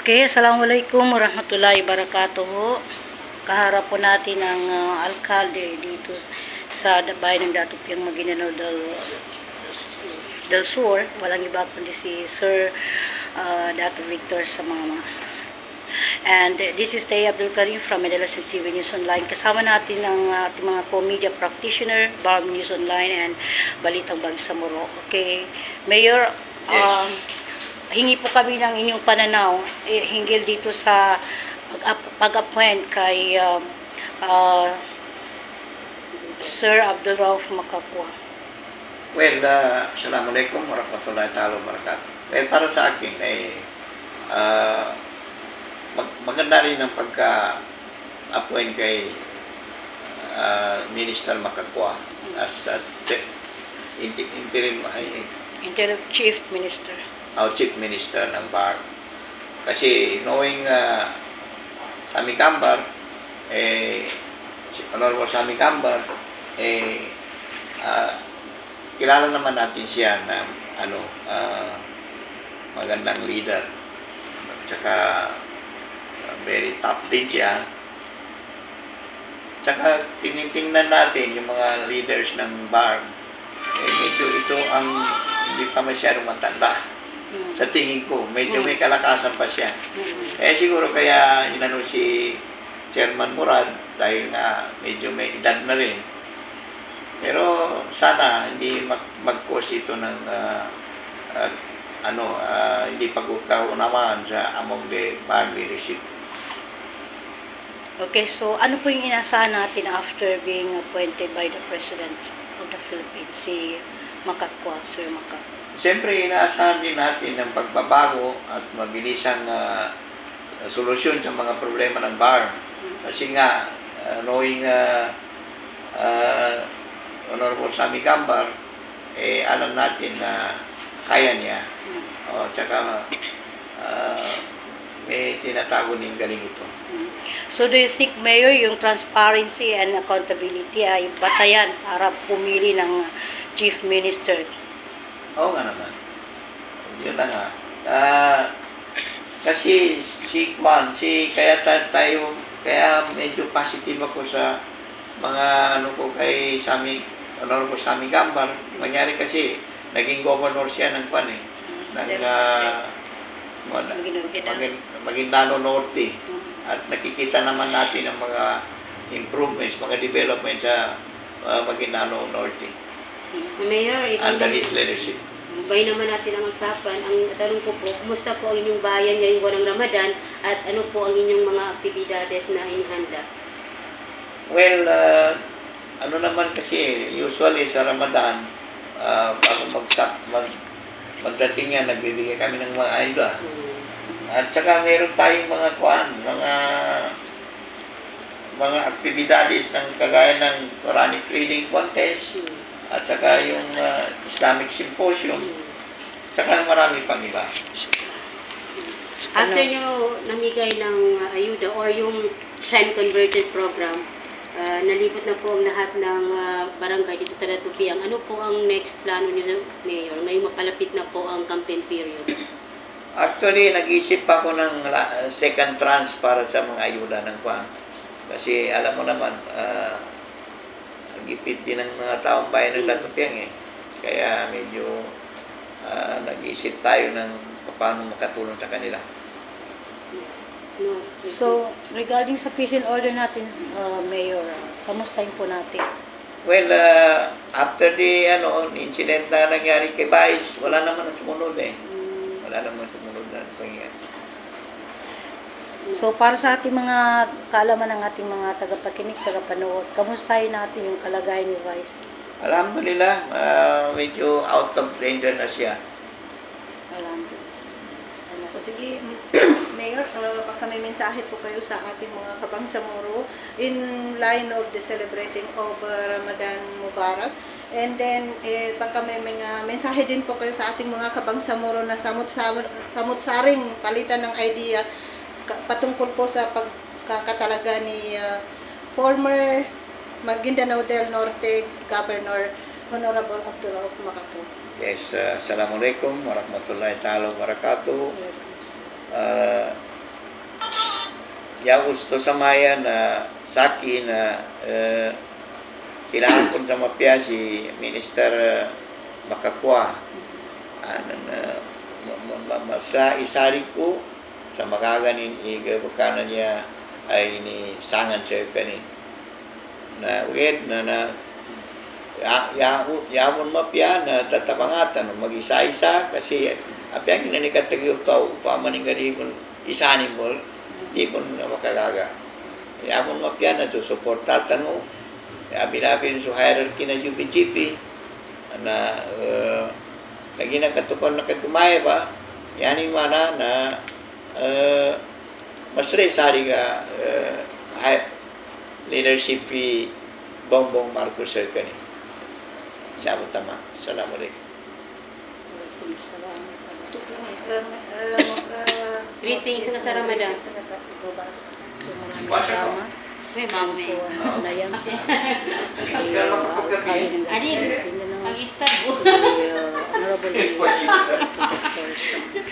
Okay, Assalamualaikum warahmatullahi wabarakatuh. Kaharap po natin ang ah, alkalde dito sa bayan ng Datupiang Maguindanao del, del Sur. Walang iba kundi si Sir ah, Dato Victor Samama. And uh, this is Tay Abdul Karim from Medela TV News Online. Kasama natin ang uh, ating mga co-media practitioner, Barm News Online and Balitang Bangsamoro. Okay, Mayor, um, hingi po kami ng inyong pananaw eh, hinggil dito sa pag- pag-appoint kay um, uh, Sir Abdul Rauf Makakwa. Well, uh, Assalamualaikum warahmatullahi ta'ala wabarakatuh. Well, para sa akin, eh, uh, mag- maganda rin ang pagka-appoint kay uh, Minister Makakwa as uh, interim ay, Inter Chief Minister. Our Chief Minister ng BAR. Kasi knowing uh, Sami Kambar, eh, si Honorable Sami Kambar, eh, ah, kilala naman natin siya na ano, ah, magandang leader. At saka ah, very top din siya. Tsaka tinitingnan natin yung mga leaders ng BAR. Eh, medyo ito ang hindi pa masyadong matanda. Sa tingin ko, medyo may kalakasan pa siya. Mm. Eh siguro kaya inano si Chairman Murad dahil nga medyo may edad na rin. Pero sana hindi mag- mag-cause ito ng ah, ah, ano, ah, hindi pagkaunawahan sa among the bar leadership. Okay, so ano po yung inasahan natin after being appointed by the President of the Philippines, si Makakwa, Sir Makakwa? Siyempre, inaasahan din natin ang pagbabago at mabilisang ah, solusyon sa mga problema ng bar. Kasi nga, uh, knowing uh, uh, Honorable Sami Gambar, eh, alam natin na kaya niya. O, tsaka uh, may tinatago niyang galing ito. So do you think, Mayor, yung transparency and accountability ay batayan para pumili ng Chief Minister? Oo nga naman. Yun na nga. Ah, kasi si Kwan, si kaya ta- tayo, kaya medyo positive ako sa mga ano ko kay Sami, Honorable Sami Gambar. Mangyari kasi, naging governor siya ng Kwan eh. Ng uh, Maguindanao. Maguindano Norte. Mm. At nakikita naman natin ang mga improvements, mga developments sa uh, Maguindano Norte Mayor, under his leadership. bay naman natin ang usapan. Ang tanong ko po, kumusta po ang inyong bayan ngayong buwan ng Ramadan at ano po ang inyong mga aktibidades na inihanda? Well, uh, ano naman kasi, usually sa Ramadan, uh, bago magsak, mag, magdating yan, nagbibigay kami ng mga ayuda. Hmm. At saka meron tayong mga kuan, mga mga aktibidades ng kagaya ng Quranic reading contest, at saka yung uh, Islamic symposium, Hmm. saka marami pang iba. After nyo namigay ng uh, ayuda or yung Shrine Convergence Program, uh, nalibot na po ang lahat ng uh, barangay dito sa Latupiang. Ano po ang next plano nyo, Mayor? Ngayong mapalapit na po ang campaign period. Actually, nag-isip pa ako ng second tranche para sa mga ayuda ng kwan. Kasi alam mo naman, uh, nagipit din ng mga taong bayan ng Latupiang eh. Kaya medyo ah, nag-isip tayo ng paano makatulong sa kanila. No? So, regarding sa peace and order natin, uh, Mayor, uh, kamustahin po natin? Well, uh, after the ano, incident na nangyari kay Vice, wala naman na sumunod eh. Hmm. Wala naman sumunod na pangyayari. So, para sa ating mga kaalaman ng ating mga tagapakinig, tagapanood, kamustahin natin yung kalagayan ni Vice? Alhamdulillah, ah, medyo out of danger na siya. Sige, Mayor, uh, baka may mensahe po kayo sa ating mga kabangsamoro in line of the celebrating of uh, Ramadan Mubarak. And then, eh, baka may mga mensahe din po kayo sa ating mga kabangsamoro na samot-saring palitan ng idea patungkol po sa pagkakatalaga ni uh, former Maguindanao del Norte Governor Honorable Abdullah Makato. Yes, uh, Assalamualaikum warahmatullahi ta'ala wabarakatuh. Uh, ya gusto sa maya na sa akin na uh, kailangan ko sa mapya si Minister uh, Makakwa. Ano na ma- masla isari ko sa makaganin igabakana niya ay ni sangan sa kanin. Na wait na na ya ya yamon mapya na tatapangatan mag-isa-isa kasi apyan kinanikat tagiyo tao pamaning ganipon isanin mo mo na makagaga. Yamon mapya na to suportatan mo. Sabi namin sa hierarchy na UPGP na uh, lagi na katupan na katumaya pa yan yung mana na uh, mas resari ka uh, hi- leadership Bongbong Marcos Sir kani. Syabot tama. Assalamualaikum. Greetings na sa Ramadan. May mami. Nayang siya. Adi, pag-istab. Ano? Honorable.